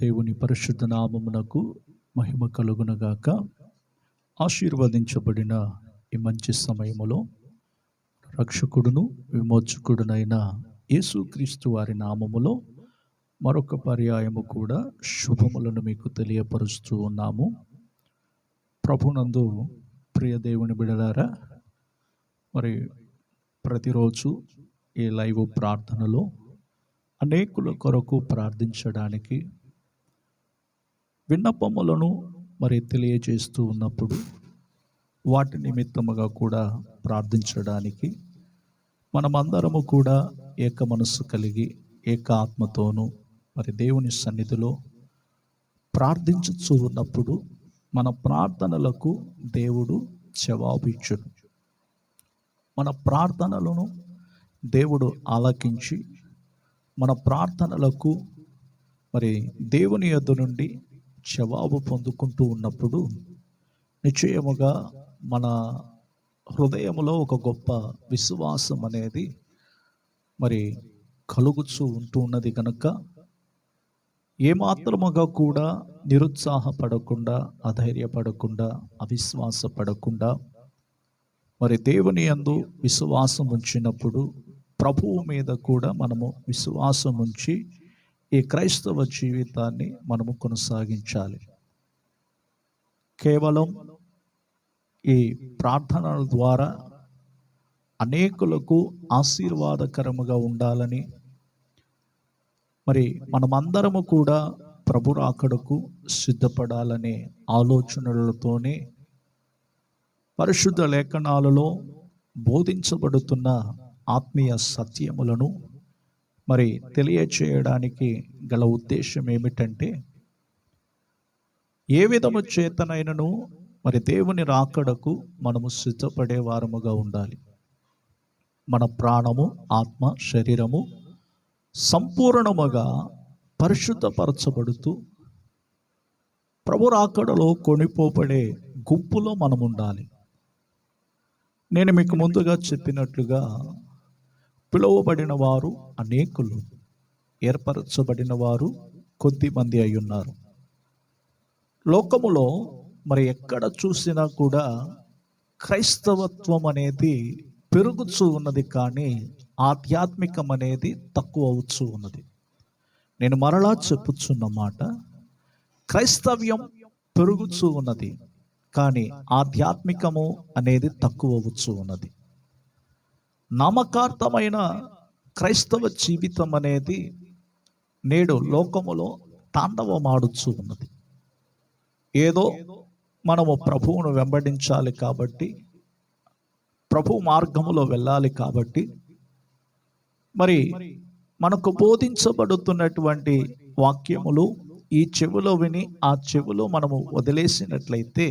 దేవుని పరిశుద్ధ నామమునకు మహిమ కలుగునగాక. ఆశీర్వదించబడిన ఈ మంచి సమయములో రక్షకుడును విమోచకుడునైన యేసుక్రీస్తు వారి నామములో మరొక పర్యాయము కూడా శుభములను మీకు తెలియపరుస్తూ ఉన్నాము. ప్రభునందు ప్రియ దేవుని బిడలారా మరి ప్రతిరోజు ఈ లైవ్ ప్రార్థనలో అనేకుల కొరకు ప్రార్థించడానికి విన్నపములను మరి తెలియజేస్తూ ఉన్నప్పుడు వాటి నిమిత్తముగా కూడా ప్రార్థించడానికి మనమందరము కూడా ఏక మనస్సు కలిగి ఏక ఆత్మతోనూ మరి దేవుని సన్నిధిలో ప్రార్థించుచూ ఉన్నప్పుడు మన ప్రార్థనలకు దేవుడు జవాబిచ్చును మన ప్రార్థనలను దేవుడు ఆలకించి మన ప్రార్థనలకు మరి దేవుని యొద్ద నుండి జవాబు పొందుకుంటూ ఉన్నప్పుడు నిశ్చయముగా మన హృదయములో ఒక గొప్ప విశ్వాసం అనేది మరి కలుగుచూ ఉంటూ ఉన్నది కనుక ఏమాత్రముగా కూడా నిరుత్సాహపడకుండా అధైర్యపడకుండా అవిశ్వాసపడకుండా మరి దేవుని యందు విశ్వాసం ఉంచినప్పుడు ప్రభువు మీద కూడా మనము విశ్వాసం ఉంచి ఈ క్రైస్తవ జీవితాన్ని మనము కొనసాగించాలి. కేవలం ఈ ప్రార్థనల ద్వారా అనేకులకు ఆశీర్వాదకరముగా ఉండాలని మరి మనమందరము కూడా ప్రభు రాకడకు సిద్ధపడాలనే ఆలోచనలతోనే పరిశుద్ధ లేఖనాలలో బోధించబడుతున్న ఆత్మీయ సత్యములను మరి తెలియచేయడానికి గల ఉద్దేశం ఏమిటంటే ఏ విధము చేతనైనను మరి దేవుని రాకడకు మనము సిద్ధపడే వారముగా ఉండాలి. మన ప్రాణము ఆత్మ శరీరము సంపూర్ణముగా పరిశుద్ధపరచబడుతూ ప్రభు రాకడలో కొనిపోబడే గుంపులో మనం ఉండాలి నేను మీకు ముందుగా చెప్పినట్లుగా పిలువబడిన వారు అనేకులు ఏర్పరచబడిన వారు కొద్ది మంది అయి ఉన్నారు లోకములో మరి ఎక్కడ చూసినా కూడా క్రైస్తవత్వం అనేది పెరుగుచూ ఉన్నది కానీ ఆధ్యాత్మికం అనేది తక్కువ అవుతూ ఉన్నది. నేను మరలా చెప్పుచున్న మాట క్రైస్తవ్యం పెరుగుచూ ఉన్నది కానీ ఆధ్యాత్మికము అనేది తక్కువ అవచ్చు ఉన్నది. నామకార్థమైన క్రైస్తవ జీవితం అనేది నేడు లోకములో తాండవమాడుచు ఉన్నది. ఏదో మనము ప్రభువును వెంబడించాలి కాబట్టి ప్రభు మార్గములో వెళ్ళాలి కాబట్టి మరి మనకు బోధించబడుతున్నటువంటి వాక్యములు ఈ చెవిలో విని ఆ చెవిలో మనము వదిలేసినట్లయితే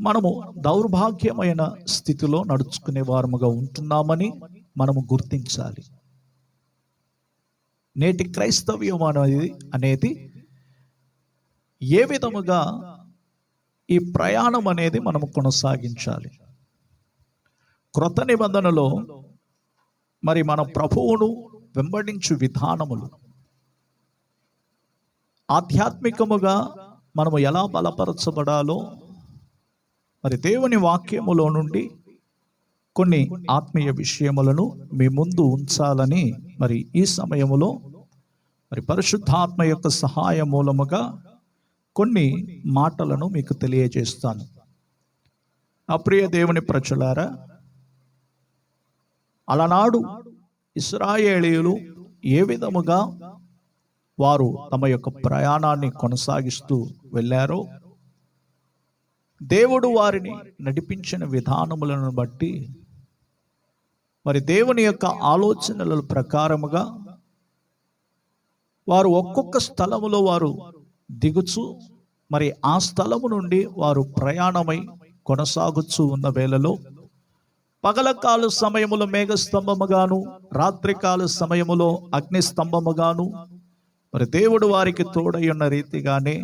మనము దౌర్భాగ్యమైన స్థితిలో నడుచుకునే వారముగా ఉంటున్నామని మనము గుర్తించాలి. నేటి క్రైస్తవ్యం అనేది అనేది ఏ విధముగా ఈ ప్రయాణం అనేది మనము కొనసాగించాలి. క్రొత్త నిబంధనలో మరి మన ప్రభువును వెంబడించు విధానములు ఆధ్యాత్మికముగా మనము ఎలా బలపరచబడాలో మరి దేవుని వాక్యములో నుండి కొన్ని ఆత్మీయ విషయములను మీ ముందు ఉంచాలని మరి ఈ సమయములో మరి పరిశుద్ధాత్మ యొక్క సహాయ మూలముగా కొన్ని మాటలను మీకు తెలియజేస్తాను. అప్రియ దేవుని ప్రజలారా అలనాడు ఇస్రాయేలీలు ఏ విధముగా వారు తమ యొక్క ప్రయాణాన్ని కొనసాగిస్తూ వెళ్ళారో దేవుడు వారిని నడిపించిన విధానములను బట్టి మరి దేవుని యొక్క ఆలోచనల ప్రకారముగా వారు ఒక్కొక్క స్థలములో వారు దిగుచు మరి ఆ స్థలము నుండి వారు ప్రయాణమై కొనసాగుచు ఉన్న వేళలో పగలకాల సమయములో మేఘస్తంభముగాను రాత్రికాల సమయములో అగ్ని స్తంభముగాను మరి దేవుడు వారికి తోడై ఉన్న రీతిగానే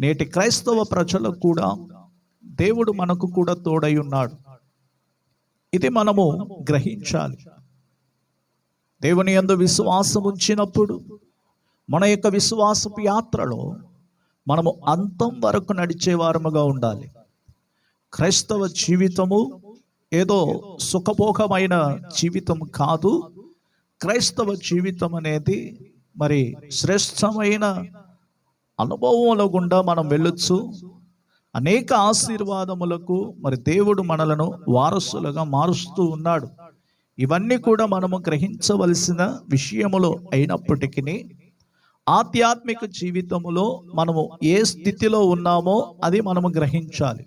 నేటి క్రైస్తవ ప్రజలకు కూడా దేవుడు మనకు కూడా తోడై ఉన్నాడు. ఇది మనము గ్రహించాలి. దేవుని యందు విశ్వాసం ఉంచినప్పుడు మన యొక్క విశ్వాసపు యాత్రలో మనము అంతం వరకు నడిచే వారముగా ఉండాలి. క్రైస్తవ జీవితము ఏదో సుఖభోగమైన జీవితం కాదు. క్రైస్తవ జీవితం అనేది మరి శ్రేష్టమైన అనుభవముల గుండా మనం వెళ్ళొచ్చు. అనేక ఆశీర్వాదములకు మరి దేవుడు మనలను వారసులుగా మారుస్తూ ఉన్నాడు. ఇవన్నీ కూడా మనము గ్రహించవలసిన విషయములు అయినప్పటికీ ఆధ్యాత్మిక జీవితములో మనము ఏ స్థితిలో ఉన్నామో అది మనము గ్రహించాలి.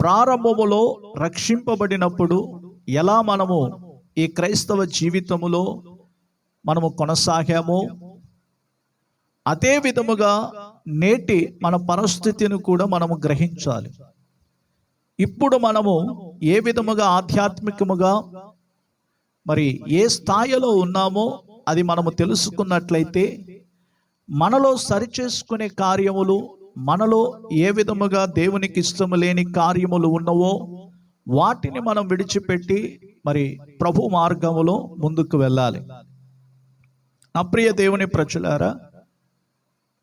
ప్రారంభములో రక్షింపబడినప్పుడు ఎలా మనము ఈ క్రైస్తవ జీవితములో మనము కొనసాగామో అదే విధముగా నేటి మన పరిస్థితిని కూడా మనము గ్రహించాలి. ఇప్పుడు మనము ఏ విధముగా ఆధ్యాత్మికముగా మరి ఏ స్థాయిలో ఉన్నామో అది మనము తెలుసుకున్నట్లయితే మనలో సరిచేసుకునే కార్యములు మనలో ఏ విధముగా దేవునికి ఇష్టము లేని కార్యములు ఉన్నవో వాటిని మనం విడిచిపెట్టి మరి ప్రభు మార్గములో ముందుకు వెళ్ళాలి. నా ప్రియ దేవుని ప్రజలారా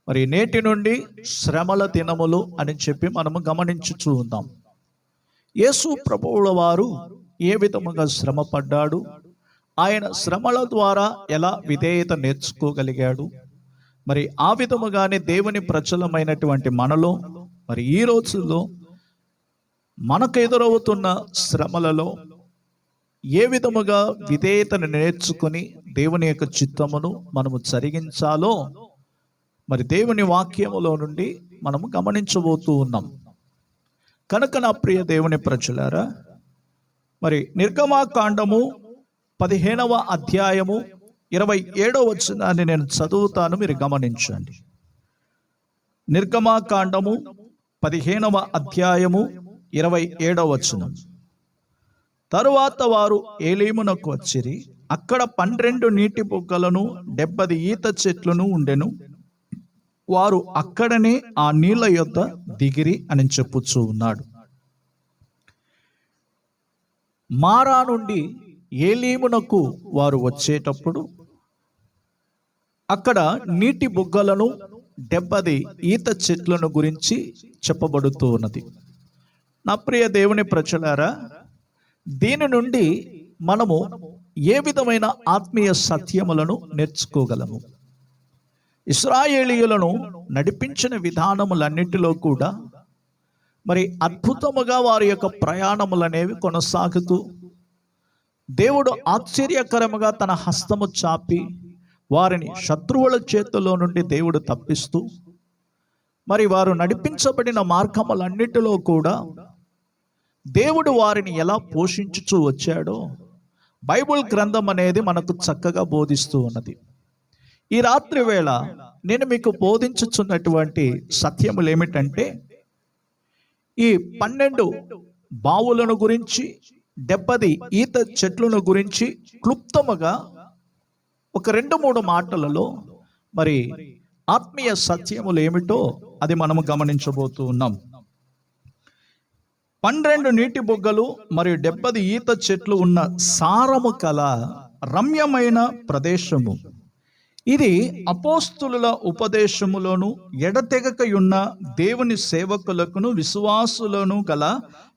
మరి నేటి నుండి శ్రమల దినములు అని చెప్పి మనము గమనించుచూ చూద్దాం యేసు ప్రభువుల వారు ఏ విధముగా శ్రమ పడ్డాడు ఆయన శ్రమల ద్వారా ఎలా విధేయత నేర్చుకోగలిగాడు? మరి ఆ విధముగానే దేవుని ప్రచలమైనటువంటి మనలో మరి ఈ రోజుల్లో మనకు ఎదురవుతున్న శ్రమలలో ఏ విధముగా విధేయతను నేర్చుకుని దేవుని యొక్క చిత్తమును మనము జరిగించాలో మరి దేవుని వాక్యములో నుండి మనము గమనించబోతూ ఉన్నాం. కనుక నా ప్రియ దేవుని ప్రజలారా మరి నిర్గమాకాండము పదిహేనవ అధ్యాయము ఇరవై ఏడవ వచనాన్ని నేను చదువుతాను మీరు గమనించండి. నిర్గమాకాండము పదిహేనవ అధ్యాయము ఇరవై ఏడవ వచనం. తరువాత వారు ఏలీమునకు వచ్చిరి అక్కడ పన్నెండు నీటి బుగ్గలను డెబ్బది ఈత చెట్లను ఉండెను. వారు అక్కడనే ఆ నీళ్ళ యొద్ద దిగిరి అని చెప్పుచూ ఉన్నాడు. మారా నుండి ఏలీమునకు వారు వచ్చేటప్పుడు అక్కడ నీటి బుగ్గలను డెబ్బది ఈత చెట్లను గురించి చెప్పబడుతూ ఉన్నది. నా ప్రియ దేవుని ప్రజలారా దీని నుండి మనము ఏ విధమైన ఆత్మీయ సత్యములను నేర్చుకోగలము? ఇస్రాయేలీయులను నడిపించిన విధానములన్నిటిలో కూడా మరి అద్భుతముగా వారి యొక్క ప్రయాణములనేవి కొనసాగుతూ దేవుడు ఆశ్చర్యకరముగా తన హస్తము చాపి వారిని శత్రువుల చేతిలో నుండి దేవుడు తప్పిస్తూ మరి వారు నడిపించబడిన మార్గములన్నిటిలో కూడా దేవుడు వారిని ఎలా పోషించుచూ వచ్చాడో బైబుల్ గ్రంథం అనేది మనకు చక్కగా బోధిస్తూ ఉన్నది. ఈ రాత్రి వేళ నేను మీకు బోధించుచున్నటువంటి సత్యములు ఏమిటంటే ఈ పన్నెండు బావులను గురించి డెబ్బది ఈత చెట్లను గురించి క్లుప్తముగా ఒక రెండు మూడు మాటలలో మరి ఆత్మీయ సత్యములు ఏమిటో అది మనము గమనించబోతూ ఉన్నాం పన్నెండు నీటి బొగ్గలు మరియు డెబ్బది ఈత చెట్లు ఉన్న సారము కల రమ్యమైన ప్రదేశము. ఇది అపోస్తుల ఉపదేశములోను ఎడతెగకయున్న దేవుని సేవకులకును విశ్వాసులను గల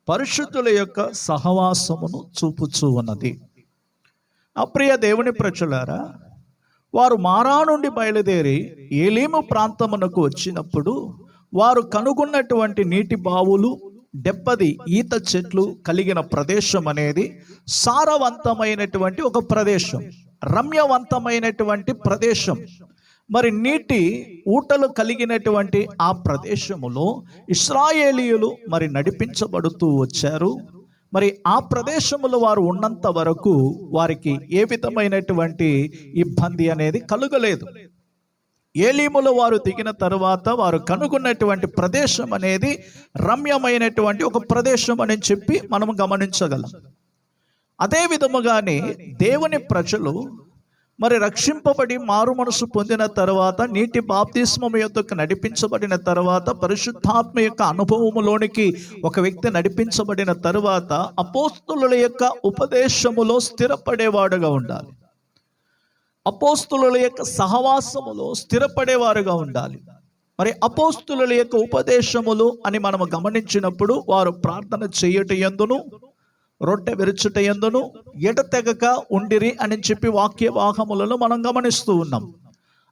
పరిశుద్ధుల యొక్క సహవాసమును చూపుచూ ఉన్నది. అప్రియ దేవుని ప్రజలారా వారు మారా నుండి బయలుదేరి ఏలీము ప్రాంతమునకు వచ్చినప్పుడు వారు కనుగొన్నటువంటి నీటి బావులు డెబ్బది ఈత చెట్లు కలిగిన ప్రదేశం అనేది సారవంతమైనటువంటి ఒక ప్రదేశం. రమ్యవంతమైనటువంటి ప్రదేశం. మరి నీటి ఊటలు కలిగినటువంటి ఆ ప్రదేశములో ఇస్రాయేలీయులు మరి నడిపించబడుతూ వచ్చారు. మరి ఆ ప్రదేశములో వారు ఉన్నంత వరకు వారికి ఏ విధమైనటువంటి ఇబ్బంది అనేది కలుగలేదు. ఏలీములో వారు దిగిన తరువాత వారు కనుగొన్నటువంటి ప్రదేశం అనేది రమ్యమైనటువంటి ఒక ప్రదేశం అని చెప్పి మనం గమనించగలం. అదే విధముగానే దేవుని ప్రజలు మరి రక్షింపబడి మారు మనసు పొందిన తర్వాత నీటి బాప్తిస్మం యొక్కకు నడిపించబడిన తర్వాత పరిశుద్ధాత్మ యొక్క అనుభవములోనికి ఒక వ్యక్తి నడిపించబడిన తరువాత అపోస్తుల యొక్క ఉపదేశములో స్థిరపడేవాడుగా ఉండాలి. అపోస్తుల యొక్క సహవాసములో స్థిరపడేవారుగా ఉండాలి. మరి అపోస్తుల యొక్క ఉపదేశములు అని మనము గమనించినప్పుడు వారు ప్రార్థన చేయట ఎందును? రొట్టె విరుచుట ఎందును? ఎడతెగక ఉండిరి అని చెప్పి వాక్య వాహములను మనం గమనిస్తూ ఉన్నాం.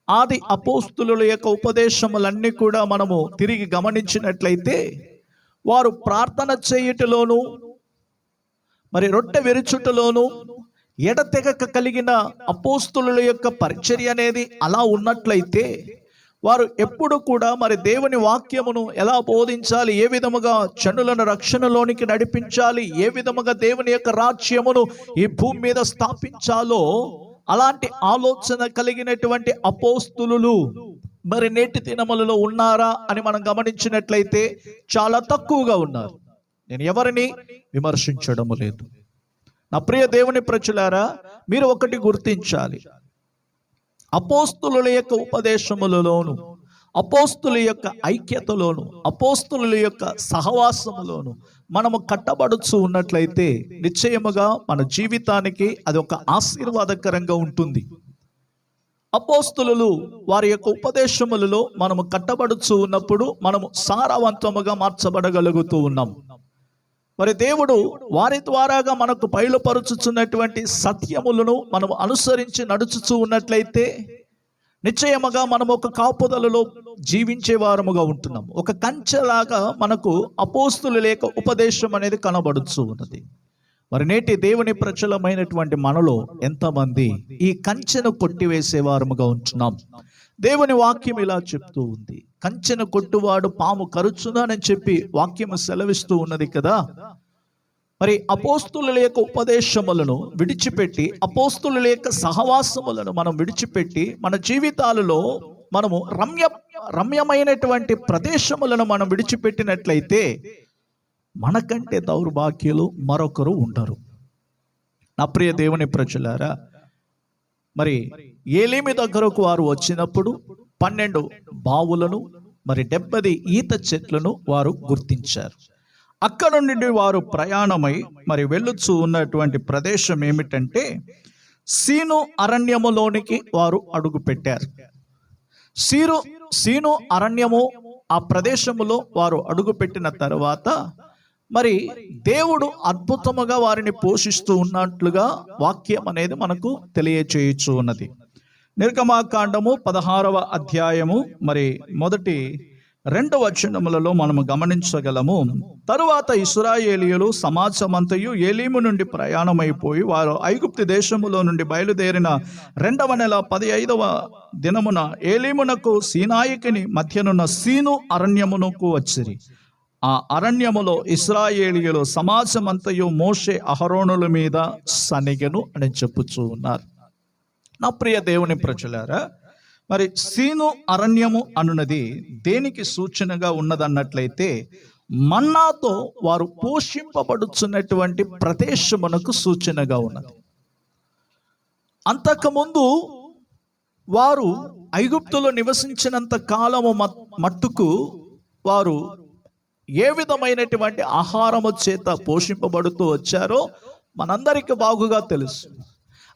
ఆది అపోస్తుల యొక్క ఉపదేశములన్నీ కూడా మనము తిరిగి గమనించినట్లయితే వారు ప్రార్థన చేయుటలోను మరి రొట్టె విరుచుటలోను ఎడతెగక కలిగిన అపోస్తుల యొక్క పరిచర్య అనేది అలా ఉన్నట్లయితే వారు ఎప్పుడు కూడా మరి దేవుని వాక్యమును ఎలా బోధించాలి ఏ విధముగా చనులను రక్షణలోనికి నడిపించాలి ఏ విధముగా దేవుని యొక్క రాజ్యమును ఈ భూమి మీద స్థాపించాలో అలాంటి ఆలోచన కలిగినటువంటి అపోస్తులు మరి నేటి దినములలో ఉన్నారా అని మనం గమనించినట్లయితే చాలా తక్కువగా ఉన్నారు. నేను ఎవరిని విమర్శించడము లేదు. నా ప్రియ దేవుని ప్రజలారా మీరు ఒకటి గుర్తించాలి. అపోస్తుల యొక్క ఉపదేశములలోను అపోస్తుల యొక్క ఐక్యతలోను అపోస్తుల యొక్క సహవాసములోను మనము కట్టబడుచు ఉన్నట్లయితే నిశ్చయముగా మన జీవితానికి అది ఒక ఆశీర్వాదకరంగా ఉంటుంది. అపోస్తులు వారి యొక్క ఉపదేశములలో మనము కట్టబడుచు ఉన్నప్పుడు మనము సారవంతముగా మార్చబడగలుగుతూ ఉన్నాం. మరి దేవుడు వారి ద్వారాగా మనకు బయలుపరుచుచున్నటువంటి సత్యములను మనం అనుసరించి నడుచుచూ ఉన్నట్లయితే నిశ్చయముగా మనం ఒక కాపుదలలో జీవించే వారముగా ఉంటున్నాం. ఒక కంచెలాగా మనకు అపోస్తులు లేక ఉపదేశం అనేది కనబడుచు ఉన్నది. మరి నేటి దేవుని ప్రచలమైనటువంటి మనలో ఎంతమంది ఈ కంచెను కొట్టివేసే వారముగా ఉంటున్నాం. దేవుని వాక్యం ఇలా చెప్తూ ఉంది. కంచెన కొట్టువాడు పాము కరుచునని చెప్పి వాక్యము సెలవిస్తూ ఉన్నది కదా. మరి అపోస్తుల యొక్క ఉపదేశములను విడిచిపెట్టి అపోస్తుల యొక్క సహవాసములను మనం విడిచిపెట్టి మన జీవితాలలో మనము రమ్య రమ్యమైనటువంటి ప్రదేశములను మనం విడిచిపెట్టినట్లయితే మనకంటే దౌర్భాగ్యులు మరొకరు ఉండరు. నా ప్రియ దేవుని ప్రజలారా మరి ఏలేమి దగ్గరకు వారు వచ్చినప్పుడు పన్నెండు బావులను మరి డెబ్బది ఈత చెట్లను వారు గుర్తించారు. అక్కడ నుండి వారు ప్రయాణమై మరి వెళ్ళుచు ఉన్నటువంటి ప్రదేశం ఏమిటంటే సీను అరణ్యములోనికి వారు అడుగుపెట్టారు సీరు సీను అరణ్యము ఆ ప్రదేశములో వారు అడుగుపెట్టిన తర్వాత మరి దేవుడు అద్భుతముగా వారిని పోషిస్తూ ఉన్నట్లుగా వాక్యం అనేది మనకు తెలియచేయచ్చు ఉన్నది నిర్గమాకాండము పదహారవ అధ్యాయము. మరి మొదటి రెండవ వచనములలో మనము గమనించగలము. తరువాత ఇస్రాయేలీయులు సమాజమంతయు ఏలీము నుండి ప్రయాణమైపోయి వారు ఐగుప్తి దేశములో నుండి బయలుదేరిన రెండవ నెల పది ఐదవ దినమున ఏలీమునకు సీనాయికిని మధ్యనున్న సీను అరణ్యమునకు వచ్చిరి. ఆ అరణ్యములో ఇస్రాయేలీయులు సమాజమంతయు మోషే అహరోణుల మీద సనిగను అని చెప్పుచూ ఉన్నారు నా ప్రియ దేవుని ప్రజలారా మరి సీను అరణ్యము అనున్నది దేనికి సూచనగా ఉన్నదన్నట్లయితే మన్నాతో వారు పోషింపబడుచున్నటువంటి ప్రదేశమునకు సూచనగా ఉన్నది. అంతకుముందు వారు ఐగుప్తులో నివసించినంత కాలము మట్టుకు వారు ఏ విధమైనటువంటి ఆహారము చేత పోషింపబడుతూ వచ్చారో మనందరికీ బాగుగా తెలుసు.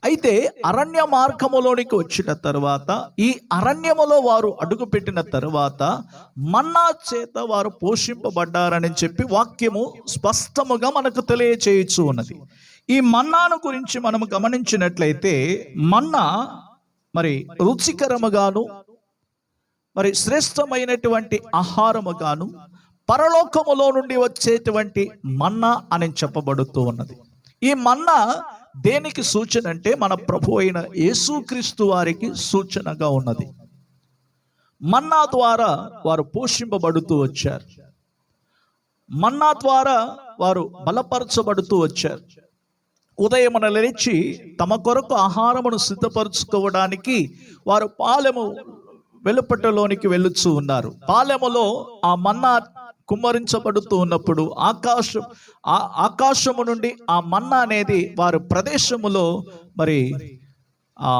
అయితే అరణ్య మార్గములోనికి వచ్చిన తర్వాత ఈ అరణ్యములో వారు అడుగుపెట్టిన తర్వాత మన్నా చేత వారు పోషింపబడ్డారని చెప్పి వాక్యము స్పష్టముగా మనకు తెలియచేయచ్చు ఉన్నది. ఈ మన్నాను గురించి మనం గమనించినట్లయితే మన్నా మరి రుచికరముగాను మరి శ్రేష్టమైనటువంటి ఆహారముగాను పరలోకములో నుండి వచ్చేటువంటి మన్నా అని చెప్పబడుతూ ఉన్నది. ఈ మన్నా దేనికి సూచన అంటే మన ప్రభు అయిన యేసుక్రీస్తు వారికి సూచనగా ఉన్నది. మన్నా ద్వారా వారు పోషింపబడుతూ వచ్చారు. మన్నా ద్వారా వారు బలపరచబడుతూ వచ్చారు. ఉదయమున లేచి తమ కొరకు ఆహారమును సిద్ధపరచుకోవడానికి వారు పాలెము వెలుపటలోనికి వెళ్ళుచూ ఉన్నారు. పాలెములో ఆ మన్నా కుమ్మరించబడుతూ ఉన్నప్పుడు ఆకాశం ఆ ఆకాశము నుండి ఆ మన్నా అనేది వారి ప్రదేశములో మరి ఆ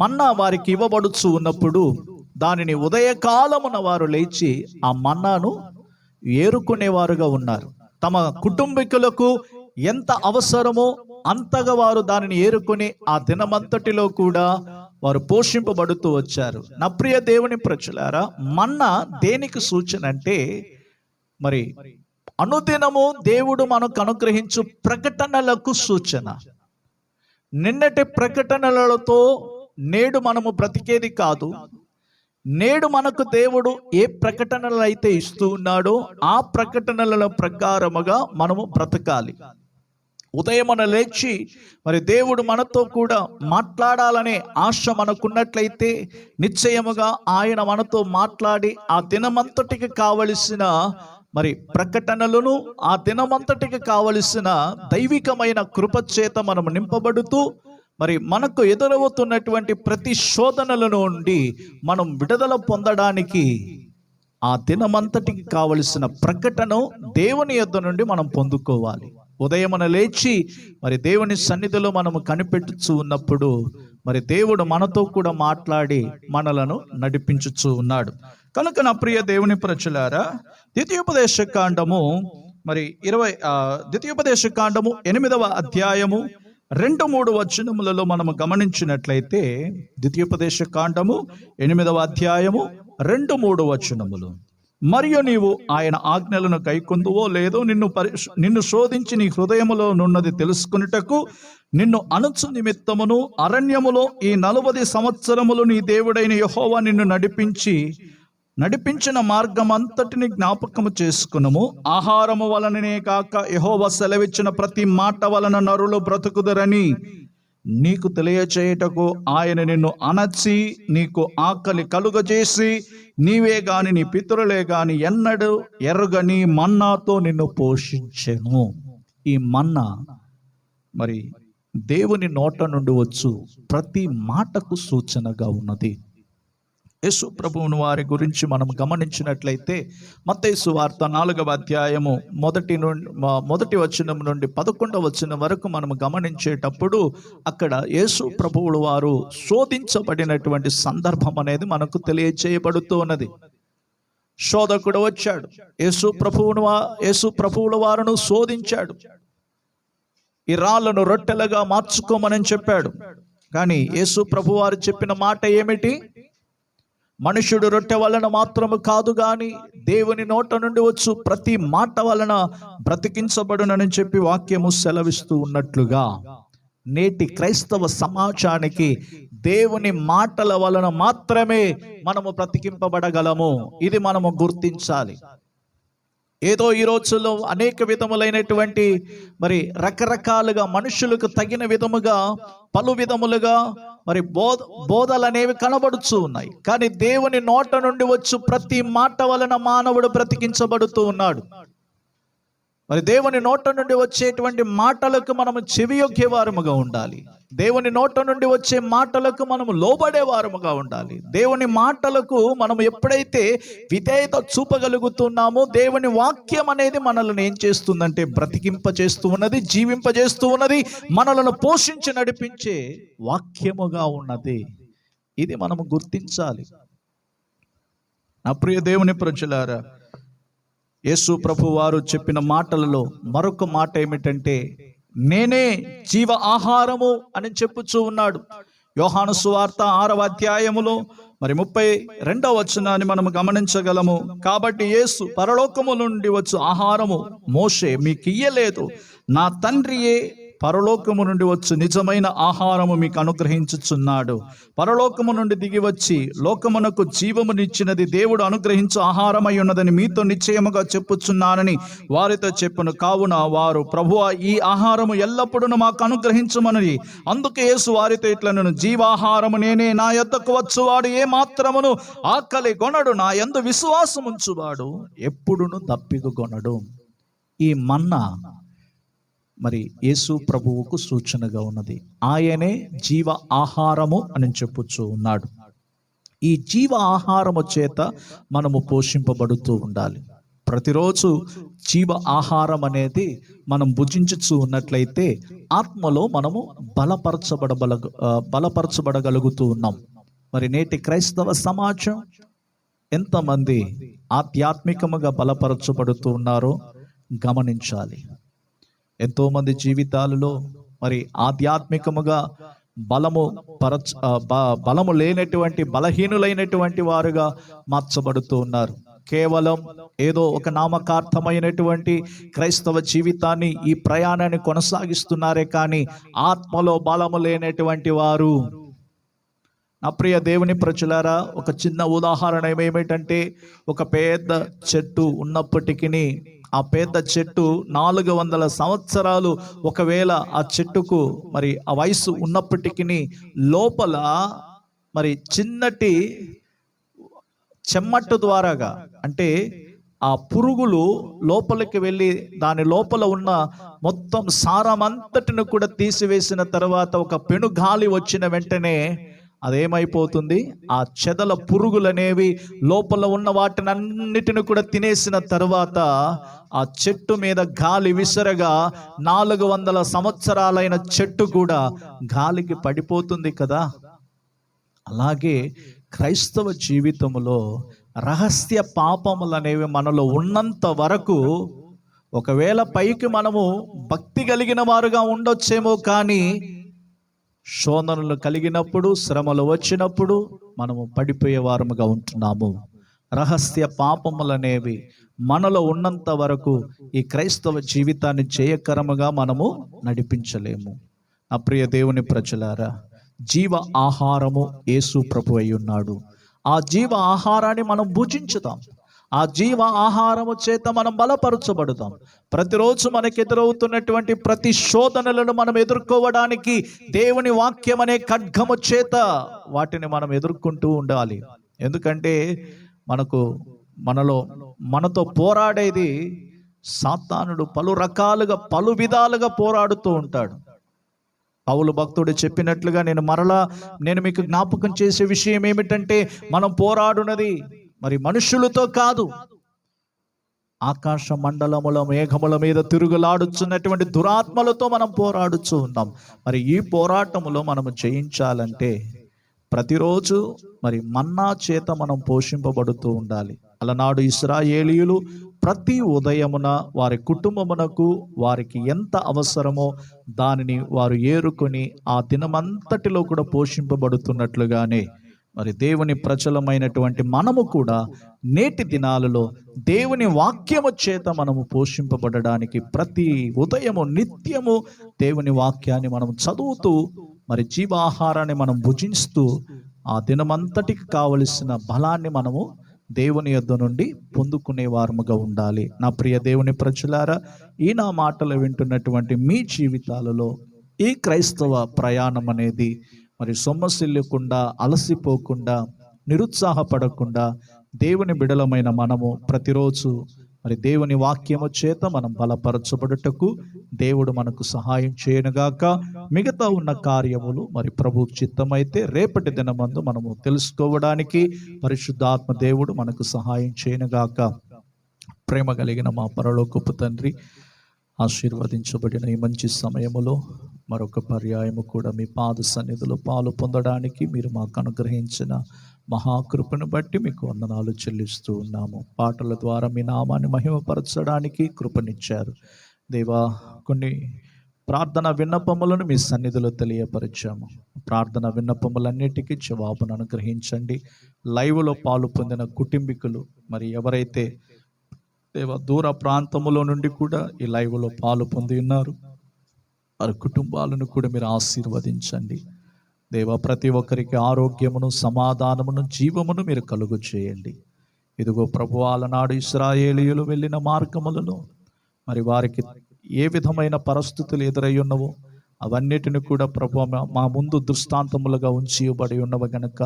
మన్నా వారికి ఇవ్వబడుచు ఉన్నప్పుడు దానిని ఉదయకాలమున వారు లేచి ఆ మన్నాను ఏరుకునేవారుగా ఉన్నారు. తమ కుటుంబీకులకు ఎంత అవసరమో అంతగా వారు దానిని ఏరుకొని ఆ దినమంతటిలో కూడా వారు పోషింపబడుతూ వచ్చారు. నా ప్రియ దేవుని ప్రజలారా మన్న దేనికి సూచన అంటే మరి అనుదినము దేవుడు మనకు అనుగ్రహించు ప్రకటనలకు సూచన. నిన్నటి ప్రకటనలతో నేడు మనము బ్రతికేది కాదు. నేడు మనకు దేవుడు ఏ ప్రకటనలు అయితే ఇస్తూ ఉన్నాడో ఆ ప్రకటనల ప్రకారముగా మనము బ్రతకాలి. ఉదయం మన లేచి మరి దేవుడు మనతో కూడా మాట్లాడాలనే ఆశ మనకున్నట్లయితే నిశ్చయముగా ఆయన మనతో మాట్లాడి ఆ దినమంతటికి కావలసిన మరి ప్రకటనలను ఆ దినమంతటికి కావలసిన దైవికమైన కృపచేత మనం నింపబడుతూ మరి మనకు ఎదురవుతున్నటువంటి ప్రతి శోధనల నుండి మనం విడుదల పొందడానికి ఆ దినమంతటికి కావలసిన ప్రకటన దేవుని యొద్ద నుండి మనం పొందుకోవాలి. ఉదయమున లేచి మరి దేవుని సన్నిధిలో మనము కనిపెట్టుచు ఉన్నప్పుడు మరి దేవుడు మనతో కూడా మాట్లాడి మనలను నడిపించుచు ఉన్నాడు. కనుక నా ప్రియ దేవుని ప్రచులారా ద్వితీయోపదేశ కాండము మరి ఇరవై ద్వితీయోపదేశ కాండము ఎనిమిదవ అధ్యాయము రెండు మూడు వచనములలో మనము గమనించినట్లయితే ద్వితీయోపదేశ కాండము ఎనిమిదవ అధ్యాయము రెండు మూడు వచనములు. మరియు నీవు ఆయన ఆజ్ఞలను కైకొందువో లేదో నిన్ను పరి నిన్ను శోధించి నీ హృదయములో నున్నది తెలుసుకున్నటకు నిన్ను అనుచు నిమిత్తమును అరణ్యములో ఈ నలభై సంవత్సరములు నీ దేవుడైన యహోవా నిన్ను నడిపించి నడిపించిన మార్గం అంతటిని జ్ఞాపకము చేసుకునము. ఆహారము వలననే కాక యహోవ సెలవిచ్చిన ప్రతి మాట వలన నరులు బ్రతుకుదరని నీకు తెలియచేయటకు ఆయన నిన్ను అనచి నీకు ఆకలి కలుగజేసి నీవే గాని నీ పితరులే గాని ఎన్నడు ఎరుగని మన్నాతో నిన్ను పోషించెను. ఈ మన్నా మరి దేవుని నోట నుండి వచ్చు ప్రతి మాటకు సూచనగా ఉన్నది. యేసు ప్రభువుని వారి గురించి మనం గమనించినట్లయితే మత్తేసు వార్త నాలుగవ అధ్యాయము మొదటి నుండి మొదటి వచనం నుండి పదకొండవ వచనం వరకు మనం గమనించేటప్పుడు అక్కడ యేసు ప్రభువులు వారు శోధించబడినటువంటి సందర్భం అనేది మనకు తెలియచేయబడుతూ ఉన్నది శోధకుడు వచ్చాడు. యేసు ప్రభువును యేసు ప్రభువుల వారును శోధించాడు. ఈ రాళ్ళను రొట్టెలుగా మార్చుకోమని చెప్పాడు. కానీ యేసు ప్రభువారు చెప్పిన మాట ఏమిటి? మనుషుడు రొట్టె వలన మాత్రము కాదు గాని దేవుని నోట నుండి వచ్చు ప్రతి మాట వలన బ్రతికించబడునని చెప్పి వాక్యము సెలవిస్తూ ఉన్నట్లుగా నేటి క్రైస్తవ సమాజానికి దేవుని మాటల వలన మాత్రమే మనము బ్రతికింపబడగలము. ఇది మనము గుర్తించాలి. ఏదో ఈ రోజుల్లో అనేక విధములైనటువంటి మరి రకరకాలుగా మనుషులకు తగిన విధముగా పలు విధములుగా మరి బోధ బోధలు అనేవి కనబడుతూ ఉన్నాయి. కానీ దేవుని నోట నుండి వచ్చు ప్రతి మాట వలన మానవుడు బ్రతికించబడుతూ ఉన్నాడు. మరి దేవుని నోట నుండి వచ్చేటువంటి మాటలకు మనము చెవియొగ్గే వారముగా ఉండాలి. దేవుని నోట నుండి వచ్చే మాటలకు మనము లోబడే వారముగా ఉండాలి. దేవుని మాటలకు మనం ఎప్పుడైతే విధేయత చూపగలుగుతున్నామో దేవుని వాక్యం అనేది మనల్ని ఏం చేస్తుందంటే బ్రతికింప చేస్తూ ఉన్నది జీవింపజేస్తూ ఉన్నది మనలను పోషించి నడిపించే వాక్యముగా ఉన్నది. ఇది మనము గుర్తించాలి. నా ప్రియ దేవుని ప్రజలారా యేసు ప్రభు వారు చెప్పిన మాటలలో మరొక మాట ఏమిటంటే నేనే జీవ ఆహారము అని చెప్పుచూ ఉన్నాడు. యోహాను సువార్త ఆరవ అధ్యాయములో మరి ముప్పై రెండవ వచనాన్ని మనం గమనించగలము. కాబట్టి యేసు పరలోకము నుండి వచ్చు ఆహారము. మోషే మీకు ఇయ్యలేదు నా తండ్రియే పరలోకము నుండి వచ్చు నిజమైన ఆహారము మీకు అనుగ్రహించుచున్నాడు. పరలోకము నుండి దిగి వచ్చి లోకమునకు జీవమునిచ్చినది దేవుడు అనుగ్రహించు ఆహారమై ఉన్నదని మీతో నిశ్చయముగా చెప్పుచున్నానని వారితో చెప్పును. కావున వారు ప్రభువ ఈ ఆహారము ఎల్లప్పుడూ మాకు అనుగ్రహించమని అందుకే యేసు వారితో ఇట్ల నేను జీవాహారము నేనే నా యొద్దకు వచ్చువాడు ఏ మాత్రమును ఆకలి గొనడు నా ఎందు విశ్వాసముంచువాడు ఎప్పుడును దప్పిక గొనడు ఈ మన్నా మరి యేసు ప్రభువుకు సూచనగా ఉన్నది. ఆయనే జీవ ఆహారము అని చెప్పుచ్చు ఉన్నాడు. ఈ జీవ ఆహారము చేత మనము పోషింపబడుతూ ఉండాలి. ప్రతిరోజు జీవ ఆహారం అనేది మనం భుజించుచూ ఉన్నట్లయితే ఆత్మలో మనము బలపరచబడబల బలపరచబడగలుగుతూ ఉన్నాం. మరి నేటి క్రైస్తవ సమాజం ఎంతమంది ఆధ్యాత్మికముగా బలపరచబడుతూ ఉన్నారో గమనించాలి. ఎంతోమంది జీవితాలలో మరి ఆధ్యాత్మికముగా బలము పరచ బ- బలము లేనటువంటి బలహీనులైనటువంటి వారుగా మార్చబడుతూ ఉన్నారు. కేవలం ఏదో ఒక నామకార్థమైనటువంటి క్రైస్తవ జీవితాన్ని ఈ ప్రయాణాన్ని కొనసాగిస్తున్నారే కానీ ఆత్మలో బలము లేనటువంటి వారు. నా ప్రియ దేవుని ప్రజలారా ఒక చిన్న ఉదాహరణ ఏమేమిటంటే ఒక పెద్ద చెట్టు ఉన్నప్పటికీ ఆ పెద్ద చెట్టు నాలుగు వందల సంవత్సరాలు ఒకవేళ ఆ చెట్టుకు మరి ఆ వయసు ఉన్నప్పటికీ లోపల మరి చిన్నటి చెమ్మట్టు ద్వారాగా అంటే ఆ పురుగులు లోపలికి వెళ్ళి దాని లోపల ఉన్న మొత్తం సారమంతటిని కూడా తీసివేసిన తర్వాత ఒక పెను గాలి వచ్చిన వెంటనే అదేమైపోతుంది? ఆ చెదల పురుగులనేవి లోపల ఉన్న వాటిని అన్నిటిని కూడా తినేసిన తర్వాత ఆ చెట్టు మీద గాలి విసరగా నాలుగు వందల సంవత్సరాలైన చెట్టు కూడా గాలికి పడిపోతుంది కదా. అలాగే క్రైస్తవ జీవితంలో రహస్య పాపములు అనేవి మనలో ఉన్నంత వరకు ఒకవేళ పైకి మనము భక్తి కలిగిన వారుగా ఉండొచ్చేమో కానీ శోధనలు కలిగినప్పుడు శ్రమలు వచ్చినప్పుడు మనము పడిపోయే వారముగా ఉంటున్నాము. రహస్య పాపములు అనేవి మనలో ఉన్నంత వరకు ఈ క్రైస్తవ జీవితాన్ని జయకరముగా మనము నడిపించలేము. నా ప్రియ దేవుని ప్రజలారా జీవ ఆహారము యేసు ప్రభు అయి ఉన్నాడు. ఆ జీవ ఆహారాన్ని మనం భుజించుతాం ఆ జీవ ఆహారము చేత మనం బలపరచబడతాం. ప్రతిరోజు మనకి ఎదురవుతున్నటువంటి ప్రతి శోధనలను మనం ఎదుర్కోవడానికి దేవుని వాక్యం అనే ఖడ్గము చేత వాటిని మనం ఎదుర్కొంటూ ఉండాలి. ఎందుకంటే మనకు మనలో మనతో పోరాడేది సాతానుడు పలు రకాలుగా పలు విధాలుగా పోరాడుతూ ఉంటాడు. పౌలు భక్తుడు చెప్పినట్లుగా నేను మరలా నేను మీకు జ్ఞాపకం చేసే విషయం ఏమిటంటే మనం పోరాడునది మరి మనుషులతో కాదు. ఆకాశ మండలముల మేఘముల మీద తిరుగులాడుచున్నటువంటి దురాత్మలతో మనం పోరాడుచు ఉన్నాం. మరి ఈ పోరాటములో మనము జయించాలంటే ప్రతిరోజు మరి మన్నా చేత మనం పోషింపబడుతూ ఉండాలి. అలనాడు ఇస్రాయేలీయులు ప్రతి ఉదయమున వారి కుటుంబమునకు వారికి ఎంత అవసరమో దానిని వారు ఏరుకొని ఆ దినమంతటిలో కూడా పోషింపబడుతున్నట్లుగానే మరి దేవుని ప్రచలమైనటువంటి మనము కూడా నేటి దినాలలో దేవుని వాక్యము చేత మనము పోషింపబడడానికి ప్రతి ఉదయము నిత్యము దేవుని వాక్యాన్ని మనం చదువుతూ మరి జీవాహారాన్ని మనం భుజిస్తూ ఆ దినమంతటికి కావలసిన బలాన్ని మనము దేవుని యొద్ద నుండి పొందుకునే వారముగా ఉండాలి. నా ప్రియ దేవుని ప్రజలారా ఈ నా మాటలు వింటున్నటువంటి మీ జీవితాలలో ఈ క్రైస్తవ ప్రయాణం అనేది మరి సొమ్మసిల్లకుండా అలసిపోకుండా నిరుత్సాహపడకుండా దేవుని బిడలమైన మనము ప్రతిరోజు మరి దేవుని వాక్యము చేత మనం బలపరచబడుటకు దేవుడు మనకు సహాయం చేయనుగాక మిగతా ఉన్న కార్యములు మరి ప్రభు చిత్తమైతే రేపటి దినమందు మనము తెలుసుకోవడానికి పరిశుద్ధాత్మ దేవుడు మనకు సహాయం చేయనుగాక ప్రేమ కలిగిన మా పరలోకపు తండ్రి ఆశీర్వదించబడిన ఈ మంచి సమయములో మరొక పర్యాయము కూడా మీ పాద సన్నిధిలో పాలు పొందడానికి మీరు మాకు అనుగ్రహించిన మహాకృపను బట్టి మీకు వందనాలు చెల్లిస్తూ ఉన్నాము. పాటల ద్వారా మీ నామాన్ని మహిమపరచడానికి కృపనిచ్చారు. దేవా కొన్ని ప్రార్థన విన్నపములను మీ సన్నిధిలో తెలియపరిచాము. ప్రార్థన విన్నపములన్నిటికీ జవాబును అనుగ్రహించండి. లైవ్లో పాలు పొందిన కుటుంబీకులు మరి ఎవరైతే దేవ దూర ప్రాంతములో నుండి కూడా ఈ లైవ్లో పాలు పొంది ఉన్నారు. వారి కుటుంబాలను కూడా మీరు ఆశీర్వదించండి. దేవ ప్రతి ఒక్కరికి ఆరోగ్యమును సమాధానమును జీవమును మీరు కలుగు చేయండి. ఇదిగో ప్రభు ఆలనాడు ఇస్రాయేలీయులు వెళ్ళిన మార్గములను మరి వారికి ఏ విధమైన పరిస్థితులు ఎదురై ఉన్నవో అవన్నిటిని కూడా ప్రభు మా- మా ముందు దృష్టాంతములుగా ఉంచి ఇవ్వబడి ఉన్నవి గనక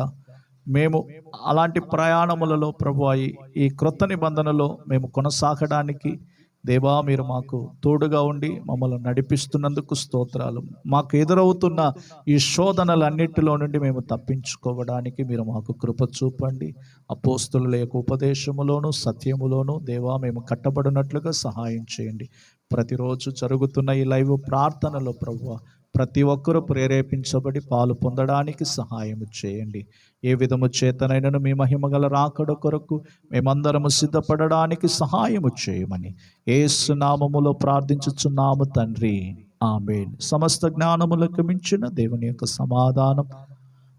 మేము అలాంటి ప్రయాణములలో ప్రభు ఈ- ఈ క్రొత్త నిబంధనలో మేము కొనసాగడానికి దేవా మీరు మాకు తోడుగా ఉండి మమ్మల్ని నడిపిస్తున్నందుకు స్తోత్రాలు. మాకు ఎదురవుతున్న ఈ శోధనలన్నిటిలో నుండి మేము తప్పించుకోవడానికి మీరు మాకు కృప చూపండి. అపోస్తుల యొక్క ఉపదేశములోను సత్యములోను దేవా మేము కట్టబడినట్లుగా సహాయం చేయండి. ప్రతిరోజు జరుగుతున్న ఈ లైవ్ ప్రార్థనలో ప్రభు ప్రతి ఒక్కరూ ప్రేరేపించబడి పాలు పొందడానికి సహాయం చేయండి. ఏ విధము చేతనైనను మీ మహిమగల రాకడ కొరకు మేమందరము సిద్ధపడడానికి సహాయము చేయమని ఏసునామములో ప్రార్థించుచున్నాము తండ్రి. ఆమె సమస్త జ్ఞానములకు మించిన దేవుని యొక్క సమాధానం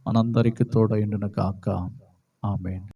మనందరికీ తోడైండును గాక. ఆమెన్.